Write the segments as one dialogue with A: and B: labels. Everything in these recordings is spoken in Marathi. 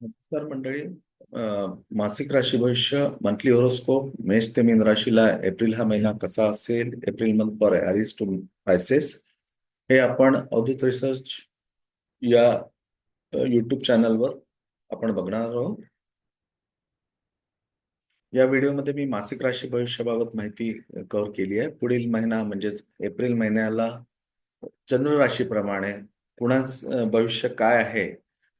A: नमस्कार मंडळी. मासिक राशी भविष्य मंथली होरोस्कोप मेष ते मीन राशीला एप्रिल हा महिना कसा असेल? April month for Aries to Pisces हे आपण अवधूत रिसर्च या युट्यूब चॅनलवर आपण बघणार आहोत. या व्हिडिओमध्ये मी मासिक राशी भविष्याबाबत माहिती कव्हर केली आहे. पुढील महिना म्हणजेच एप्रिल महिन्याला चंद्र राशीप्रमाणे कुणाच भविष्य काय आहे?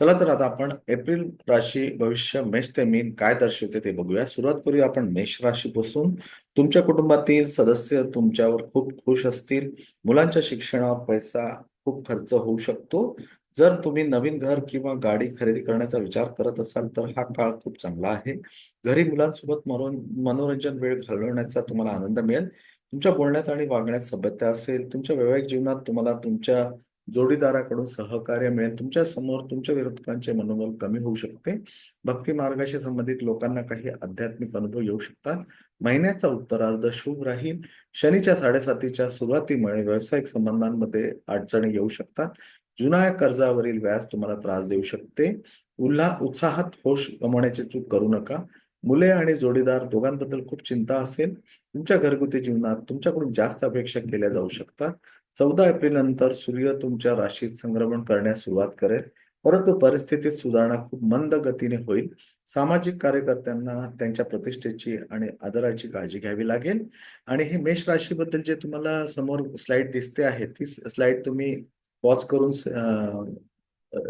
A: चला तर आता आपण एप्रिल राशी भविष्य मेष ते मीन काय दर्शवते ते बघूया. सुरुवात करूया आपण मेष राशीपासून. तुमच्या कुटुंबातील सदस्य तुमच्यावर खूप खुश असतील. मुलांच्या शिक्षणावर पैसा खूप खर्च होऊ शकतो. जर तुम्ही नवीन घर किंवा गाडी खरेदी करण्याचा विचार करत असाल तर हा काळ खूप चांगला आहे. घरी मुलांसोबत मनोरंजन वेळ घालवण्याचा तुम्हाला आनंद मिळेल. तुमच्या बोलण्यात आणि वागण्यात सभ्यता असेल. तुमच्या वैवाहिक जीवनात तुम्हाला तुमच्या जोडीदाराकडून सहकार्य मिळेल. तुमच्यासमोर तुमच्या विरोधकांचे मनोबल कमी होऊ शकते. भक्ती मार्गाशी संबंधित लोकांना काही आध्यात्मिक अनुभव येऊ शकतात. महिन्याचा उत्तरार्ध शुभ राहील. शनीच्या साडेसातीच्या सुरुवातीमुळे व्यावसायिक संबंधांमध्ये अडचणी येऊ शकतात. जुन्या कर्जावरील व्याज तुम्हाला त्रास देऊ शकते. उल्हा उत्साहात होश गमावण्याची चूक करू नका. मुले आणि जोडीदार दोघांबद्दल खूप चिंता असेल. तुमच्या घरगुती जीवनात तुमच्याकडून जास्त अपेक्षा केल्या जाऊ शकतात. चौदा एप्रिल नंतर सूर्य तुमच्या राशीत संक्रमण करण्यास सुरुवात करेल. परंतु परिस्थितीत सुधारणा खूप मंद गतीने होईल. सामाजिक कार्यकर्त्यांना त्यांच्या प्रतिष्ठेची आणि आदराची काळजी घ्यावी लागेल. आणि हे मेष राशीबद्दल जे तुम्हाला समोर स्लाइड दिसते आहे ती स्लाइड तुम्ही पॉज करून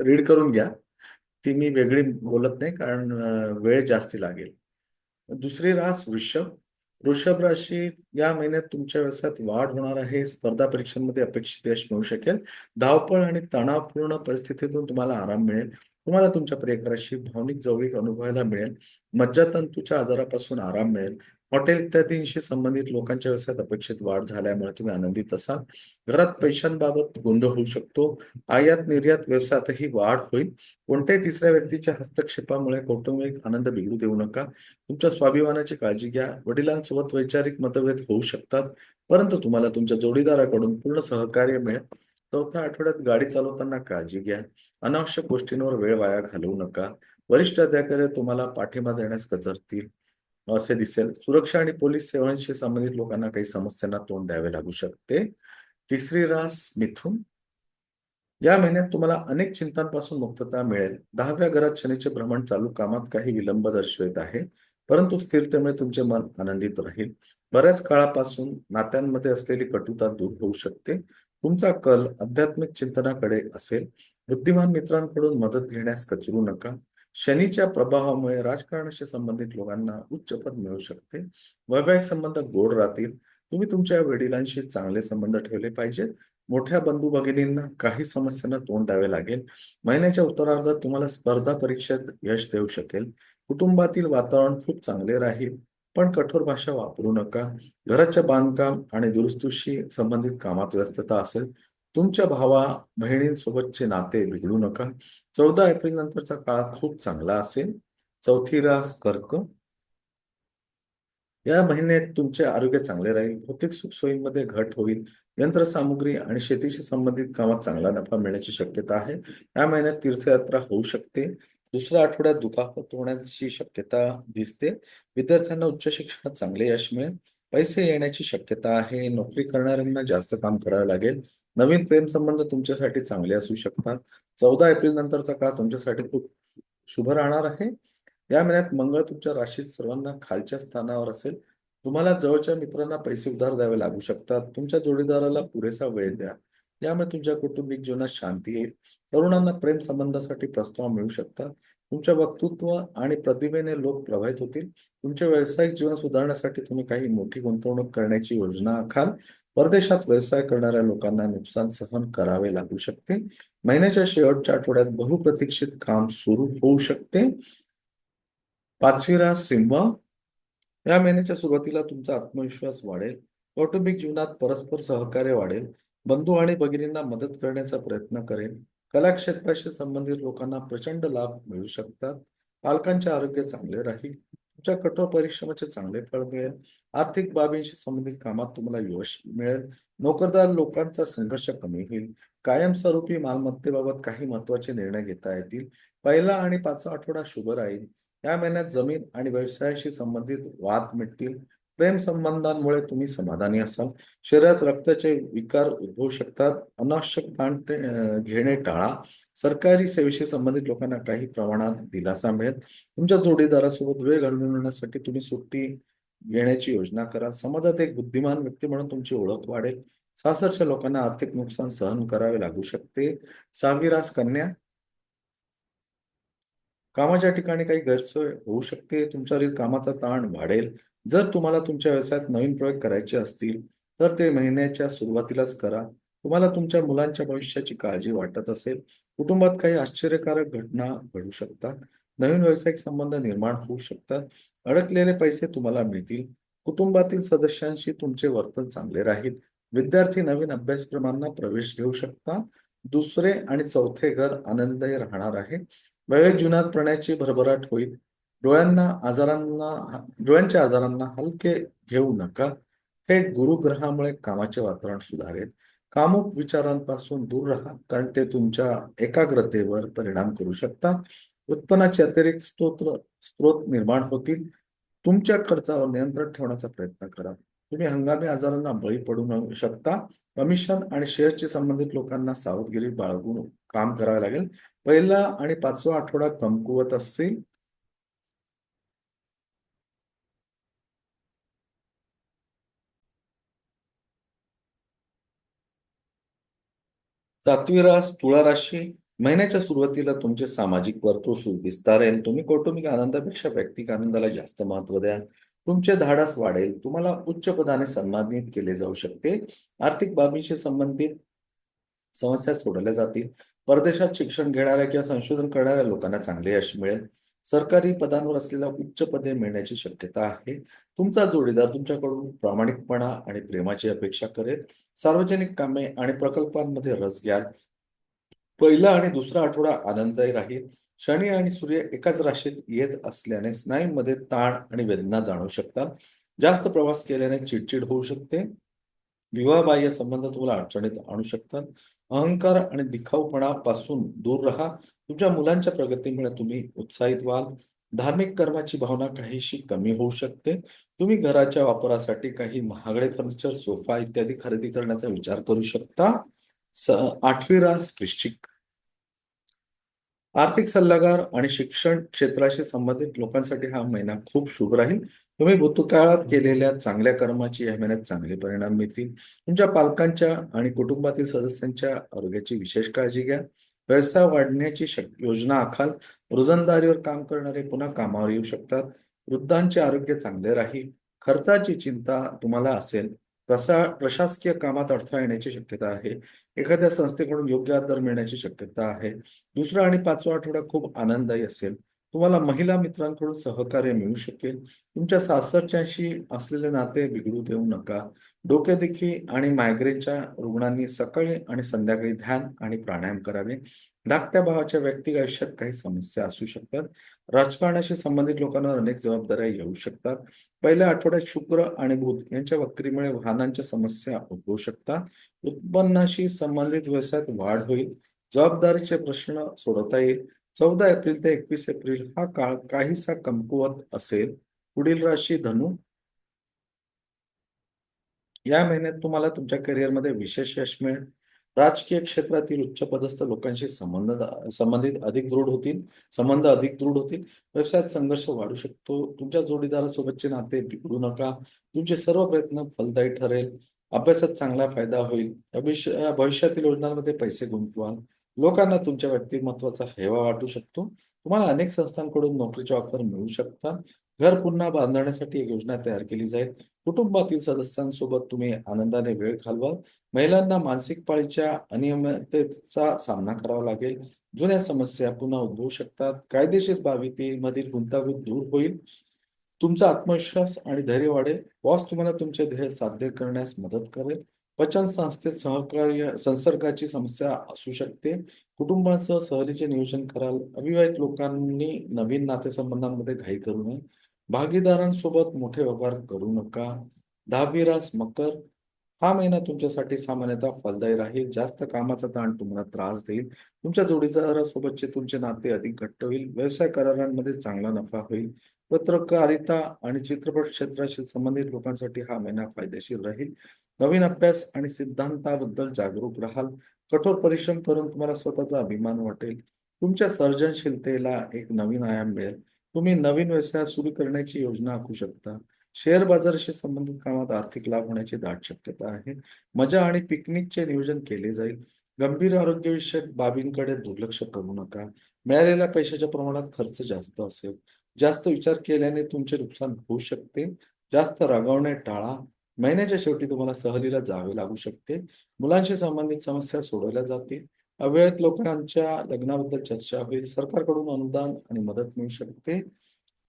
A: रीड करून घ्या. ती मी वेगळी बोलत नाही कारण वेळ जास्ती लागेल. दुसरी रास वृषभ. वृषभ राशी या महिन्यात तुमच्या व्यवसायात वाढ होणार आहे. स्पर्धा परीक्षांमध्ये अपेक्षित यश मिळू शकेल. धावपळ आणि तणावपूर्ण परिस्थितीतून तुम्हाला आराम मिळेल. तुम्हाला तुमच्या प्रियकराशी भावनिक जवळीक अनुभवायला मिळेल. मज्जातंतूच्या आजारापासून आराम मिळेल. हॉटेल इत्यादींशी संबंधित लोकांच्या व्यवसायात अपेक्षित वाढ झाल्यामुळे तुम्ही आनंदित असाल. घरात पैशांबाबत गोंधळ होऊ शकतो. आयात निर्यात व्यवसायातही वाढ होईल. कोणत्याही तिसऱ्या व्यक्तीच्या हस्तक्षेपामुळे कौटुंबिक आनंद बिघडू देऊ नका. तुमच्या स्वाभिमानाची काळजी घ्या. वडिलांसोबत वैचारिक मतभेद होऊ शकतात. परंतु तुम्हाला तुमच्या जोडीदाराकडून पूर्ण सहकार्य मिळेल. चौथ्या आठवड्यात गाडी चालवताना काळजी घ्या. अनावश्यक गोष्टींवर वेळ वाया घालवू नका. वरिष्ठ अधिकारी तुम्हाला पाठिंबा देण्यास कचरतील असे दिसेल. सुरक्षा आणि पोलीस सेवांशी संबंधित लोकांना काही समस्यांना तोंड द्यावे लागू शकते. तिसरी रास मिथुन. या महिन्यात तुम्हाला अनेक चिंतांपासून मुक्तता मिळेल. दहाव्या घरात शनीचे भ्रमण चालू कामात काही विलंब दर्शवित आहे. परंतु स्थिरतेमुळे तुमचे मन आनंदित राहील. बऱ्याच काळापासून नात्यांमध्ये असलेली कटुता दूर होऊ शकते. तुमचा कल आध्यात्मिक चिंतनाकडे असेल. बुद्धिमान मित्रांकडून मदत घेण्यास कचरू नका. शनीच्या प्रभावामुळे राजकारणाशी संबंधित लोकांना उच्च पद मिळू शकते. वैवाहिक संबंध गोड राहतील. तुम्ही तुमच्या वडिलांशी चांगले संबंध ठेवले पाहिजेत. मोठ्या बंधू भगिनींना काही समस्यांना तोंड द्यावे लागेल. महिन्याच्या उत्तरार्धात तुम्हाला स्पर्धा परीक्षेत यश देऊ शकेल. कुटुंबातील वातावरण खूप चांगले राहील. पण कठोर भाषा वापरू नका. घराच्या बांधकाम आणि दुरुस्तीशी संबंधित कामात व्यस्तता असेल. तुमच्या भावा बहिणींसोबतचे नाते बिघडू नका. चौदा एप्रिल नंतरचा काळ खूप चांगला असेल. चौथी रास कर्क. या महिन्यात तुमचे आरोग्य चांगले राहील. भौतिक सुखसोयींमध्ये घट होईल. यंत्रसामुग्री आणि शेतीशी संबंधित कामात चांगला नफा मिळण्याची शक्यता आहे. या महिन्यात तीर्थयात्रा होऊ शकते. दुसऱ्या आठवड्यात दुखापत होण्याची शक्यता दिसते. विद्यार्थ्यांना उच्च शिक्षणात चांगले यश मिळेल. पैसे येण्याची शक्यता आहे नोकरी करणाऱ्यांना जास्त काम करावे लागेल. नवीन प्रेम संबंध तुमच्यासाठी चांगले असू शकतात. चौदा एप्रिल नंतरचा काळ तुमच्यासाठी खूप शुभ राहणार आहे. या महिन्यात मंगळ तुमच्या राशीत सर्वांना खालच्या स्थानावर असेल. तुम्हाला जवळच्या मित्रांना पैसे उधार द्यावे लागू शकतात. तुमच्या जोडीदाराला पुरेसा वेळ द्या. यामुळे तुमच्या कौटुंबिक जीवनात शांती येईल. तरुणांना प्रेम संबंधासाठी प्रस्ताव मिळू शकतात. तुमच्या वक्तृत्व आणि प्रतिभेने लोक प्रभावित होतील. तुमच्या व्यावसायिक जीवन सुधारण्यासाठी तुम्ही काही मोठी गुंतवणूक करण्याची योजना आखाल. परदेशात व्यवसाय करणाऱ्या लोकांना नुकसान सहन करावे लागू शकते. महिन्याच्या शेवटच्या आठवड्यात बहुप्रतीक्षित काम सुरू होऊ शकते. पाचवी रास सिंह. या महिन्याच्या सुरुवातीला तुमचा आत्मविश्वास वाढेल. कौटुंबिक जीवनात परस्पर सहकार्य वाढेल. बंधू आणि भगिनींना मदत करण्याचा प्रयत्न करेल कला क्षेत्राशी संबंधित लोकांना प्रचंड लाभ मिळू शकतात. पालकांचे आरोग्य चांगले राहील. तुमच्या कठोर परिश्रमाचे चांगले फळ मिळेल. आर्थिक बाबींशी संबंधित कामात तुम्हाला यश मिळेल. नोकरदार लोकांचा संघर्ष कमी होईल. कायमस्वरूपी मालमत्तेबाबत काही महत्त्वाचे निर्णय घेता येतील. पहिला आणि पाचवा आठवडा शुभ राहील. या महिन्यात जमीन आणि व्यवसायाशी संबंधित वाद मिटतील. प्रेम संबंधांमुळे तुम्ही समाधानी असाल. शरीरात रक्ताचे विकार उद्भवू शकतात. अनावश्यक ताण घेणे टाळा. सरकारी सेवेशी संबंधित लोकांना काही प्रमाणात दिलासा मिळेल. तुमच्या जोडीदारासोबत वेळ घालवण्यासाठी तुम्ही सुट्टी घेण्याची योजना करा. समाजात एक बुद्धिमान व्यक्ती म्हणून तुमची ओळख वाढेल. सासरच्या लोकांना आर्थिक नुकसान सहन करावे लागू शकते. सहावी रास कन्या. कामाच्या ठिकाणी काही गैरसोय होऊ शकते. तुमच्यावरील कामाचा ताण वाढेल. जर तुम्हाला तुमच्या व्यवसायात नवीन प्रयोग करायचे असतील तर ते महिन्याच्या सुरुवातीलाच करा. तुम्हाला तुमच्या मुलांच्या भविष्याची काळजी वाटत असेल कुटुंबात काही आश्चर्यकारक घटना घडू शकतात. नवीन व्यावसायिक संबंध निर्माण होऊ शकतात. अडकलेले पैसे तुम्हाला मिळतील. कुटुंबातील सदस्यांशी तुमचे वर्तन चांगले राहील. विद्यार्थी नवीन अभ्यासक्रमांना प्रवेश घेऊ शकतात दुसरे आणि चौथे घर आनंददायी राहणार आहे. वैवाहिक जीवनात प्रण्याची भरभराट होईल. डोळ्यांना आजारांना डोळ्यांच्या आजारांना हलके घेऊ नका. थेट गुरुग्रहामुळे कामाचे वातावरण सुधारेल. कामुक विचारांपासून दूर राहा कारण ते तुमच्या एकाग्रतेवर परिणाम करू शकतात. उत्पन्नाचे अतिरिक्त स्त्रोत स्त्रोत निर्माण होतील. तुमच्या खर्चावर नियंत्रण ठेवण्याचा प्रयत्न करा. तुम्ही हंगामी आजारांना बळी पडू शकता. कमिशन आणि शेअरशी संबंधित लोकांना सावधगिरी बाळगून काम करावे लागेल. पहिला आणि पाचवा आठवडा कमकुवत असतील. सातवी रास तुळा राशी महिन्याच्या सुरुवातीला तुमचे सामाजिक वर्तुळ सु- विस्तारेल तुम्ही कौटुंबिक आनंदापेक्षा वैयक्तिक आनंदाला जास्त महत्त्व द्या तुमचे धाडस वाढेल. तुम्हाला उच्च पदाने सन्मानित केले जाऊ शकते. आर्थिक बाबींशी संबंधित समस्या सोडवल्या जातील. परदेशात शिक्षण घेणाऱ्या किंवा संशोधन करणाऱ्या लोकांना चांगले यश मिळेल. सरकारी पदांवर असलेल्या उच्च पदे मिळण्याची शक्यता आहे. तुमचा जोडीदार तुमच्याकडून प्रामाणिकपणा आणि प्रेमाची अपेक्षा करेल. सार्वजनिक कामे आणि प्रकल्पांमध्ये रस घ्याल. पहिला आणि दुसरा आठवडा आनंददायी राहील. शनी आणि सूर्य एकाच राशीत येत असल्याने स्नायूंमध्ये ताण आणि वेदना जाणवू शकतात. जास्त प्रवास केल्याने चिडचिड होऊ शकते. विवाहबाह्य संबंध तुम्हाला अडचणीत आणू शकतात. अहंकार आणि दिखाऊपणापासून दूर राहा. तुमच्या मुलांच्या प्रगतीमुळे तुम्ही उत्साहित व्हाल. धार्मिक कर्माची भावना काहीशी कमी होऊ शकते. तुम्ही घराच्या वापरासाठी काही महागडे फर्निचर सोफा इत्यादी खरेदी करण्याचा विचार करू शकता. आठवी रास वृश्चिक. आर्थिक सल्लागार आणि शिक्षण क्षेत्राशी संबंधित लोकांसाठी हा महिना खूप शुभ राहील. तुम्ही भूतकाळात केलेल्या चांगल्या कर्माची या महिन्यात चांगले परिणाम मिळतील. तुमच्या पालकांच्या आणि कुटुंबातील सदस्यांच्या आरोग्याची विशेष काळजी घ्या. व्यवसाय वाढण्याची योजना आखाल. रोजंदारीवर काम करणारे पुन्हा कामावर येऊ शकतात. वृद्धांचे आरोग्य चांगले राहील. खर्चाची चिंता तुम्हाला असेल. प्रसा प्रशासकीय कामात अडथळा येण्याची शक्यता आहे. एखाद्या संस्थेकडून योग्य आदर मिळण्याची शक्यता आहे. दुसरा आणि पाचवा आठवडा खूप आनंददायी असेल. तुम्हाला महिला मित्रांकडून सहकार्य मिळू शकेल. तुमच्या सासरच्याशी असलेले नाते बिघडू देऊ नका. डोकेदुखी आणि मायग्रेनच्या रुग्णांनी सकाळी आणि संध्याकाळी ध्यान आणि प्राणायाम करावे. धाकट्या भावाच्या व्यक्तिगत आयुष्यात काही समस्या असू शकतात. राजकारणाशी संबंधित लोकांवर अनेक जबाबदाऱ्या येऊ शकतात. पहिल्या आठवड्यात शुक्र आणि बुध यांच्या वक्रीमुळे वाहनांच्या समस्या उद्भवू शकतात. उत्पन्नाशी संबंधित व्यवसायात वाढ होईल. जबाबदारीचे प्रश्न सोडवता येईल. चौदा एप्रिल ते एकवीस एप्रिल हा काळ काहीसा कमकुवत असेल. पुढील राशी धनु. या महिन्यात तुम्हाला तुमच्या करिअरमध्ये विशेष यश मिळेल. राजकीय क्षेत्रातील उच्च पदस्थ लोकांशी संबंध संबंधित अधिक दृढ होतील संबंध अधिक दृढ होतील. व्यवसायात संघर्ष वाढू शकतो. तुमच्या जोडीदारासोबतचे नाते बिघडू नका. तुमचे सर्व प्रयत्न फलदायी ठरेल. अभ्यासात चांगला फायदा होईल. भविष्यातील योजनांमध्ये पैसे गुंतवाल. लोकांना तुमच्या व्यक्तिमत्वाचा हेवा वाटू शकतो. तुम्हाला अनेक संस्थांकडून नोकरीचे ऑफर मिळू शकतात. घर पुन्हा बांधण्यासाठी एक योजना तयार केली जाईल. कुटुंबातील सदस्यांसोबत तुम्ही आनंदाने वेळ घालवाल. महिलांना मानसिक पाळीच्या अनियमिततेचा सामना करावा लागेल. जुन्या समस्या पुन्हा उद्भवू शकतात. कायदेशीर बाबीमधील गुंतागुंत दूर होईल. तुमचा आत्मविश्वास आणि धैर्य वाढेल. बॉस तुम्हाला तुमचे ध्येय साध्य करण्यास मदत करेल. पचन संस्थेत सहकार्य संसर्गाची समस्या असू शकते. कुटुंबासह सहलीचे नियोजन कराल. अविवाहित लोकांनी नवीन नातेसंबंधांमध्ये घाई करू नये. भागीदारांसोबत मोठे व्यवहार करू नका. दहावी रास मकर. हा महिना तुमच्यासाठी सामान्यतः फलदायी राहील. जास्त कामाचा ताण तुम्हाला त्रास देईल. तुमच्या जोडीदारासोबतचे तुमचे नाते अधिक घट्ट होईल. व्यवसाय करारांमध्ये चांगला नफा होईल. पत्रकारिता आणि चित्रपट क्षेत्राशी संबंधित लोकांसाठी हा महिना फायदेशीर राहील. नवीन अभ्यास आणि सिद्धांताबद्दल जागरूक राहाल. कठोर परिश्रम करून तुम्हाला स्वतःचा अभिमान वाटेल. तुमच्या सर्जनशीलतेला एक नवीन आयाम मिळेल. तुम्ही नवीन व्यवसाय सुरू करण्याची योजना आखू शकता. शेअर बाजाराशी संबंधित कामात आर्थिक लाभ होण्याची दाट शक्यता आहे. मजा आणि पिकनिकचे नियोजन केले जाईल. गंभीर आरोग्यविषयक बाबींकडे दुर्लक्ष करू नका. मिळालेल्या पैशाच्या प्रमाणात खर्च जास्त असेल. जास्त विचार केल्याने तुमचे नुकसान होऊ शकते. जास्त रागवणे टाळा. महिन्याच्या शेवटी तुम्हाला सहलीला जावे लागू शकते. मुलांशी संबंधित समस्या सोडवल्या जातील अवैध लोकांच्या लग्नाबद्दल चर्चा होईल. सरकारकडून अनुदान आणि मदत मिळू शकते.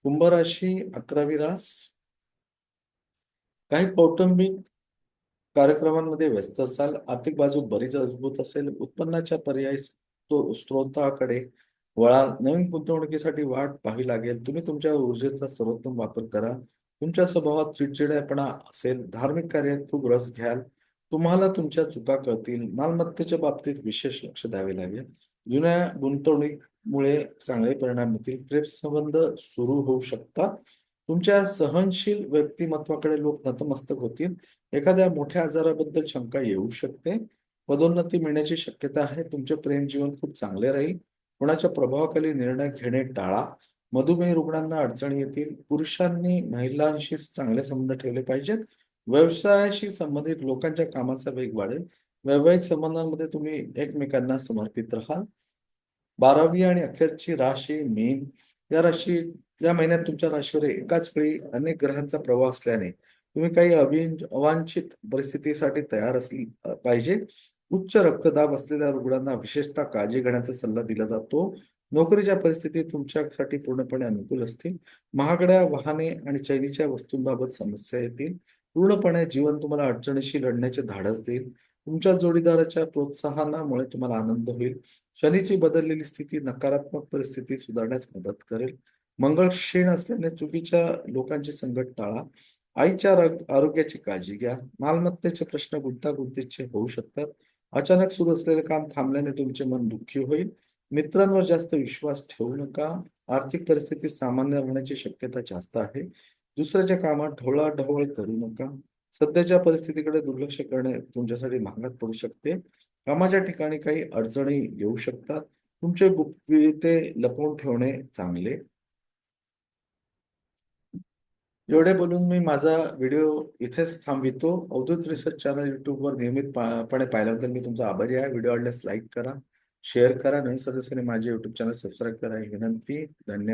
A: कुंभराशी अकरावी रास. काही कौटुंबिक कार्यक्रमांमध्ये व्यस्त असाल. आर्थिक बाजू बरीच मजबूत असेल. उत्पन्नाच्या पर्यायी स्त्रोताकडे वळा नवीन गुंतवणुकीसाठी वाट पाहावी लागेल. तुम्ही तुमच्या ऊर्जेचा सर्वोत्तम वापर करा. तुमच्या स्वभावात चिडचिडेपणा असेल धार्मिक कार्यात खूप रस घ्याल. तुम्हाला तुमच्या चुका कळतील. मालमत्तेच्या बाबतीत विशेष लक्ष द्यावे लागेल. जुन्या गुंतवणुकीमुळे चांगले परिणाम होतील प्रेम संबंध सुरू होऊ शकतात. तुमच्या सहनशील व्यक्तिमत्वाकडे लोक नतमस्तक होतील. एखाद्या मोठ्या आजाराबद्दल शंका येऊ शकते. पदोन्नती मिळण्याची शक्यता आहे. तुमचे प्रेम जीवन खूप चांगले राहील. कोणाच्या प्रभावाखाली निर्णय घेणे टाळा. मधुमेह रुग्णांना अडचणी येतील. पुरुषांनी महिलांशी चांगले संबंध ठेवले पाहिजेत. व्यवसायाशी संबंधित लोकांच्या कामाचा वेग वाढेल. वैवाहिक संबंधांमध्ये तुम्ही एकमेकांना समर्पित राहाल. बारावी आणि अखेरची राशी मीन. या राशी या महिन्यात तुमच्या राशीवर एकाच वेळी अनेक ग्रहांचा प्रवाह असल्याने तुम्ही काही अवि अवांछित परिस्थितीसाठी तयार असली पाहिजे. उच्च रक्तदाब असलेल्या रुग्णांना विशेषतः काळजी घेण्याचा सल्ला दिला जातो. नोकरीच्या परिस्थिती तुमच्यासाठी पूर्णपणे अनुकूल असतील. महागड्या वाहने आणि चैनीच्या वस्तूंबाबत समस्या येतील. पूर्णपणे जीवन तुम्हाला अडचणीशी लढण्याचे धाडस देईल. तुमच्या जोडीदाराच्या प्रोत्साहनामुळे तुम्हाला आनंद होईल. शनीची बदललेली स्थिती नकारात्मक परिस्थिती सुधारण्यास मदत करेल. मंगळ क्षीण असल्याने चुकीच्या लोकांची संगत टाळा. आईच्या आरोग्याची काळजी घ्या. मालमत्तेचे प्रश्न गुंतागुंतीचे होऊ शकतात. अचानक सुरू असलेले काम थांबल्याने तुमचे मन दुःखी होईल. मित्रांवर जास्त विश्वास ठेवू नका. आर्थिक परिस्थिती सामान्य राहण्याची शक्यता जास्त आहे. दुसऱ्याच्या कामात ढवळाढवळ करू नका. सध्याच्या परिस्थितीकडे दुर्लक्ष करणे तुमच्यासाठी महागात पडू शकते. कामाच्या ठिकाणी काही अडचणी येऊ शकतात. तुमचे गुप्तते लपवून ठेवणे चांगले. एवढे बोलून मी माझा व्हिडिओ इथेच थांबवितो. अवधूत रिसर्च चॅनल युट्यूबवर नियमितपणे पाहिल्याबद्दल मी तुमचा आभारी आहे. व्हिडिओ आवडल्यास लाईक करा शेअर करा. नवीन सदस्यांनी माझे युट्यूब चॅनल सबस्क्राईब करा. ही विनंती. धन्यवाद.